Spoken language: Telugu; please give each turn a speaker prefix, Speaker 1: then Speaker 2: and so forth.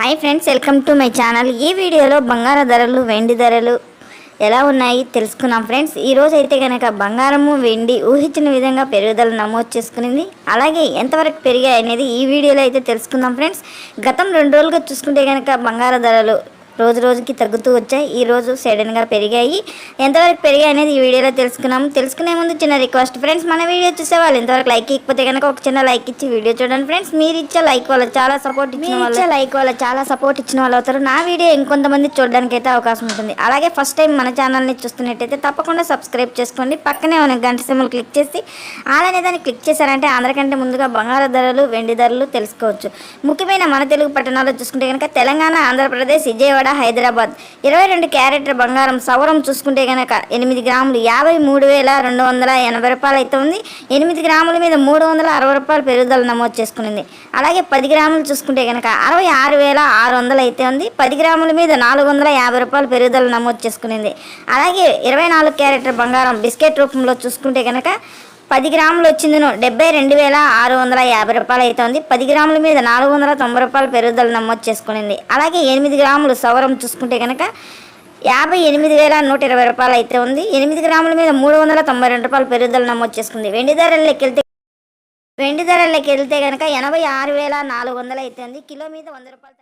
Speaker 1: Hi friends welcome to my channel. ఈ వీడియోలో బంగార ధరలు వెండి ధరలు ఎలా ఉన్నాయి తెలుసుకున్నాం ఫ్రెండ్స్. ఈరోజు అయితే కనుక బంగారము వెండి ఊహించిన విధంగా పెరుగుదల నమోదు చేసుకునింది. అలాగే ఎంతవరకు పెరిగాయి అనేది ఈ వీడియోలో అయితే తెలుసుకుందాం ఫ్రెండ్స్. గతం రెండు రోజులుగా చూసుకుంటే కనుక బంగార ధరలు రోజు రోజుకి తగ్గుతూ వచ్చాయి. ఈ రోజు సడన్గా పెరిగాయి. ఎంతవరకు పెరిగాయి అనేది ఈ వీడియోలో తెలుసుకున్నాము. తెలుసుకునే ముందు చిన్న రిక్వెస్ట్ ఫ్రెండ్స్ మన వీడియో చూసే వాళ్ళు ఎంతవరకు లైక్ ఇకపోతే కనుక ఒక చిన్న లైక్ ఇచ్చి వీడియో చూడండి ఫ్రెండ్స్ మీరు ఇచ్చే లైక్ వల్ల చాలా సపోర్ట్ ఇచ్చిన వాళ్ళ లైక్ వల్ల చాలా సపోర్ట్ ఇచ్చిన వాళ్ళు అవుతారు. నా వీడియో ఇంకొంతమంది చూడడానికి అయితే అవకాశం ఉంటుంది. అలాగే ఫస్ట్ టైం మన ఛానల్ని చూస్తున్నట్టయితే తప్పకుండా సబ్స్క్రైబ్ చేసుకోండి. పక్కనే ఉన్న గంట సింబల్ క్లిక్ చేసి అలానే దాన్ని క్లిక్ చేశారంటే అందరికంటే ముందుగా బంగారు ధరలు వెండి ధరలు తెలుసుకోవచ్చు. ముఖ్యమైన మన తెలుగు పట్టణాల్లో చూసుకుంటే కనుక తెలంగాణ ఆంధ్రప్రదేశ్ విజయవాడ హైదరాబాద్? ఇరవై రెండు క్యారెట్ల బంగారం సవరం చూసుకుంటే కనుక ఎనిమిది గ్రాములు యాభై మూడు వేల రెండు వందల ఎనభై రూపాయలు అయితే ఉంది. ఎనిమిది గ్రాముల మీద మూడు వందల అరవై రూపాయలు పెరుగుదల నమోదు చేసుకునింది. అలాగే పది గ్రాములు చూసుకుంటే కనుక అరవై ఆరు వేల ఆరు వందలు అయితే ఉంది. పది గ్రాముల మీద నాలుగు వందల యాభై రూపాయలు పెరుగుదల నమోదు చేసుకునింది. అలాగే ఇరవై నాలుగు క్యారెక్టర్ బంగారం బిస్కెట్ రూపంలో చూసుకుంటే కనుక పది గ్రాములు వచ్చిందను. డెబ్బై రెండు వేల ఆరు వందల యాభై రూపాయలు అయితే ఉంది పది గ్రాముల మీద నాలుగు వందల తొంభై రూపాయలు పెరుగుదల నమోదు చేసుకునింది. అలాగే ఎనిమిది గ్రాములు సవరం చూసుకుంటే కనుక యాభై ఎనిమిది వేల నూట ఇరవై రూపాయలు అయితే ఉంది. ఎనిమిది గ్రాముల మీద మూడు వందల తొంభై రెండు రూపాయలు పెరుగుదల నమోదు చేసుకుంది. వెండి ధరల్లోకి వెళ్తే వెండి ధరల్లోకి వెళ్తే కనుక ఎనభై ఆరు వేల నాలుగు వందలు అయితే ఉంది. కిలో మీద వంద రూపాయలు